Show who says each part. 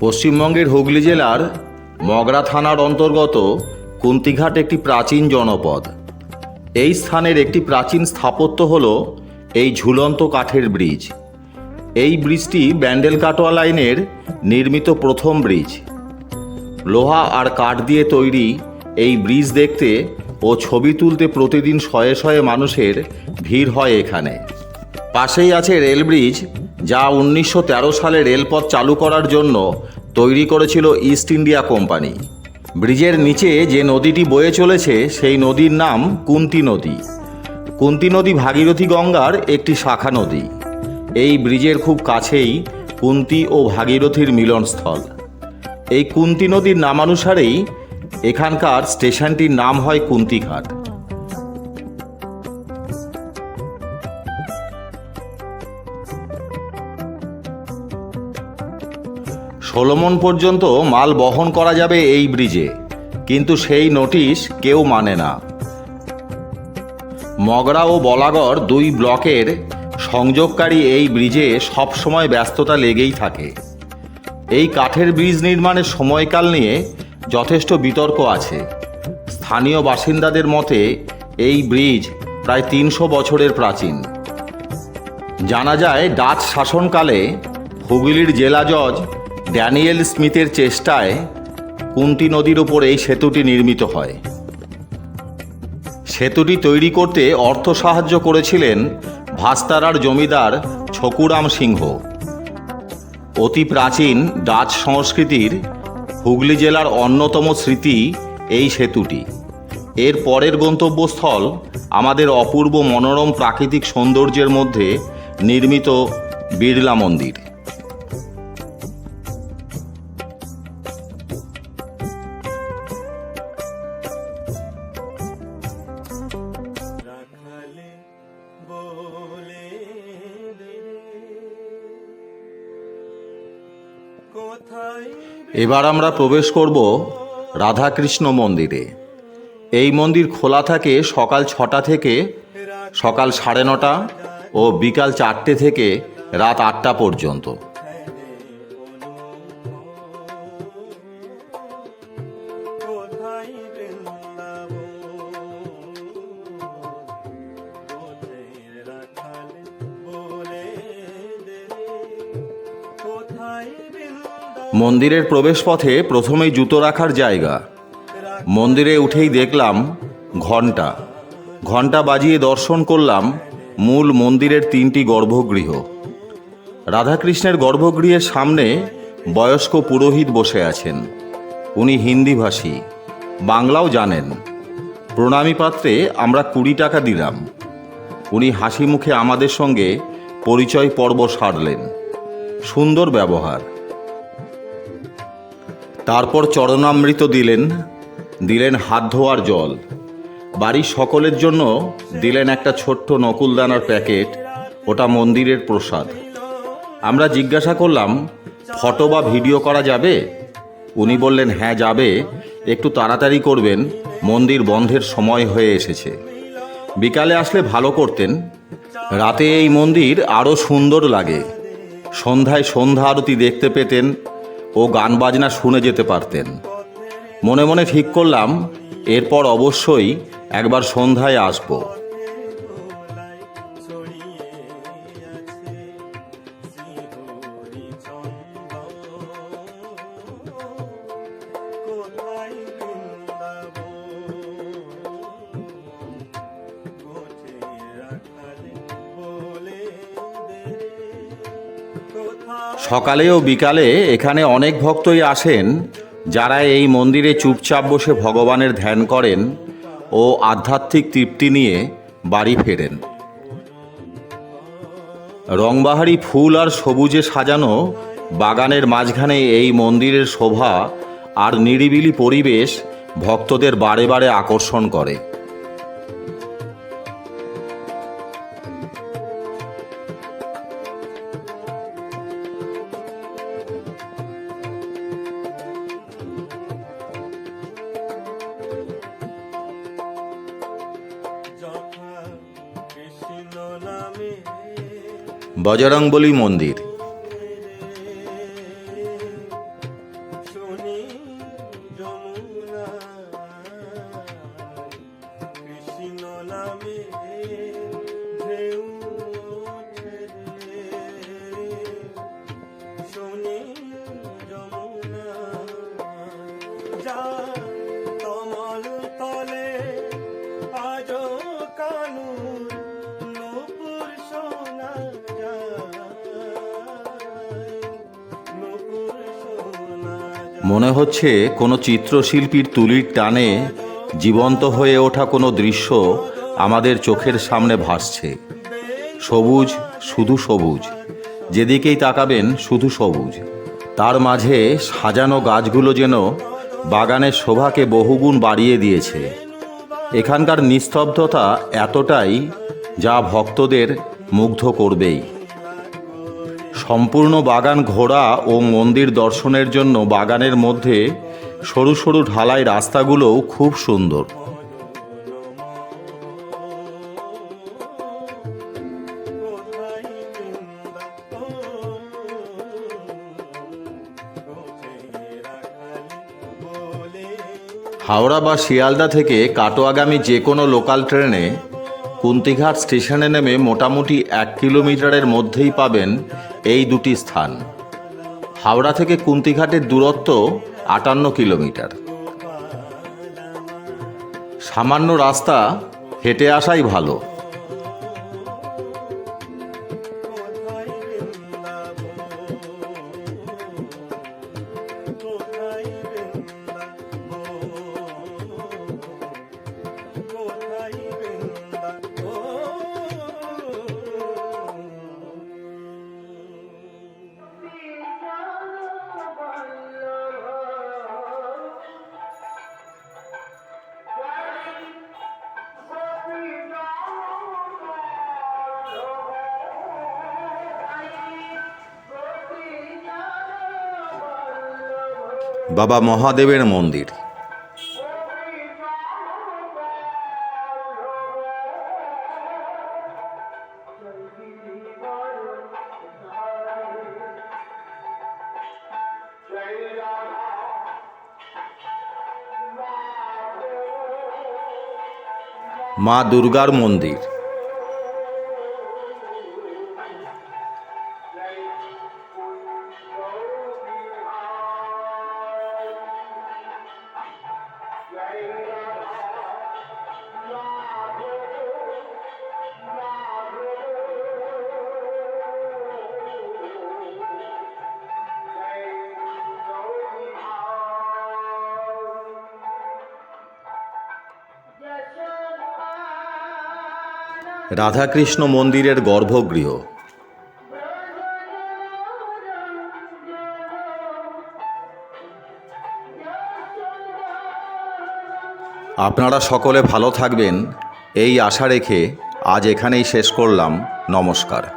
Speaker 1: পশ্চিমবঙ্গের হুগলি জেলার মগরা থানার অন্তর্গত কুন্তিঘাট একটি প্রাচীন জনপদ। এই স্থানের একটি প্রাচীন স্থাপত্য হল এই ঝুলন্ত কাঠের ব্রিজ। এই ব্রিজটি ব্যান্ডেল কাটোয়া লাইনের নির্মিত প্রথম ব্রিজ। লোহা আর কাঠ দিয়ে তৈরি এই ব্রিজ দেখতে ও ছবি তুলতে প্রতিদিন শয়ে শয়ে মানুষের ভিড় হয় এখানে। পাশেই আছে রেল ব্রিজ যা উনিশশো তেরো সালে রেলপথ চালু করার জন্য তৈরি করেছিল ইস্ট ইন্ডিয়া কোম্পানি। ব্রিজের নিচে যে নদীটি বয়ে চলেছে, সেই নদীর নাম কুন্তি নদী। কুন্তি নদী ভাগীরথী গঙ্গার একটি শাখা নদী। এই ব্রিজের খুব কাছেই কুন্তি ও ভাগীরথীর মিলনস্থল। এই কুন্তি নদীর নামানুসারেই এখানকার স্টেশনটির নাম হয় কুন্তিঘাট। ষোলোমন পর্যন্ত মাল বহন করা যাবে এই ব্রিজে। কিন্তু সেই নোটিশ কেউ মানে না। মগরা ও বলাগড় দুই ব্লকের সংযোগকারী এই ব্রিজে সবসময় ব্যস্ততা লেগেই থাকে। এই কাঠের ব্রিজ নির্মাণের সময়কাল নিয়ে যথেষ্ট বিতর্ক আছে। স্থানীয় বাসিন্দাদের মতে, এই ব্রিজ প্রায় তিনশো বছরের প্রাচীন। জানা যায়, ডাচ শাসনকালে হুগলির জেলা জজ ড্যানিয়েল স্মিথের চেষ্টায় কুন্তি নদীর ওপর এই সেতুটি নির্মিত হয়। সেতুটি তৈরি করতে অর্থ সাহায্য করেছিলেন ভাস্তারার জমিদার ছকুরাম সিংহ। অতি প্রাচীন ডাচ সংস্কৃতির হুগলি জেলার অন্যতম স্মৃতি এই সেতুটি। এর পরের গন্তব্যস্থল আমাদের অপূর্ব মনোরম প্রাকৃতিক সৌন্দর্যের মধ্যে নির্মিত বিড়লা মন্দির। এবার আমরা প্রবেশ করব রাধাকৃষ্ণ মন্দিরে। এই মন্দির খোলা থাকে সকাল ছটা থেকে, সকাল সাড়ে নটা ও বিকাল চারটে থেকে রাত আটটা পর্যন্ত। মন্দিরের প্রবেশপথে প্রথমেই জুতো রাখার জায়গা। মন্দিরে উঠেই দেখলাম ঘণ্টা। ঘণ্টা বাজিয়ে দর্শন করলাম মূল মন্দিরের তিনটি গর্ভগৃহ। রাধাকৃষ্ণের গর্ভগৃহের সামনে বয়স্ক পুরোহিত বসে আছেন। উনি হিন্দিভাষী, বাংলাও জানেন। প্রণামী পাত্রে আমরা কুড়ি টাকা দিলাম। উনি হাসি মুখে আমাদের সঙ্গে পরিচয় পর্ব সারলেন। সুন্দর ব্যবহার। তারপর চরণামৃত দিলেন দিলেন হাত ধোয়ার জল। বাড়ির সকলের জন্য দিলেন একটা ছোট্ট নকুলদানার প্যাকেট, ওটা মন্দিরের প্রসাদ। আমরা জিজ্ঞাসা করলাম, ফটো বা ভিডিও করা যাবে? উনি বললেন হ্যাঁ যাবে। একটু তাড়াতাড়ি করবেন, মন্দির বন্ধের সময় হয়ে এসেছে। বিকালে আসলে ভালো করতেন। রাতে এই মন্দির আরও সুন্দর লাগে। সন্ধ্যায় সন্ধ্যা আরতি দেখতে পেতেন ও গান বাজনা শুনে যেতে পারতেন। মনে মনে ঠিক করলাম, এরপর অবশ্যই একবার সন্ধ্যায় আসব। সকালে ও বিকালে এখানে অনেক ভক্তই আসেন, যারা এই মন্দিরে চুপচাপ বসে ভগবানের ধ্যান করেন ও আধ্যাত্মিক তৃপ্তি নিয়ে বাড়ি ফেরেন। রংবাহারি ফুল আর সবুজে সাজানো বাগানের মাঝখানে এই মন্দিরের শোভা আর নিরিবিলি পরিবেশ ভক্তদের বারে বারে আকর্ষণ করে। বজরংবলী মন্দির।
Speaker 2: মনে হচ্ছে কোনো চিত্রশিল্পীর তুলির টানে জীবন্ত হয়ে ওঠা কোনো দৃশ্য আমাদের চোখের সামনে ভাসছে। সবুজ, শুধু সবুজ। যেদিকেই তাকাবেন, শুধু সবুজ। তার মাঝে সাজানো গাছগুলো যেন বাগানের শোভাকে বহুগুণ বাড়িয়ে দিয়েছে। এখানকার নিস্তব্ধতা এতটাই যা ভক্তদের মুগ্ধ করবেই। সম্পূর্ণ বাগান ঘোরা ও মন্দির দর্শনের জন্য বাগানের মধ্যে সরু সরু ঢালাই রাস্তাগুলোও খুব সুন্দর। হাওড়া বা শিয়ালদা থেকে কাটোয়াগামী যে কোনো লোকাল ট্রেনে কুন্তিঘাট স্টেশনে নেমে মোটামুটি এক কিলোমিটারের মধ্যেই পাবেন এই দুটি স্থান। হাওড়া থেকে কুন্তিঘাটের দূরত্ব আটান্ন কিলোমিটার। সামান্য রাস্তা হেঁটে আসাই ভালো। বাবা মহাদেবের মন্দির। মা দুর্গার মন্দির। রাধাকৃষ্ণ মন্দিরের গর্ভগৃহ। আপনারা সকলে ভালো থাকবেন। এই আশা রেখে আজ এখানেই শেষ করলাম। নমস্কার।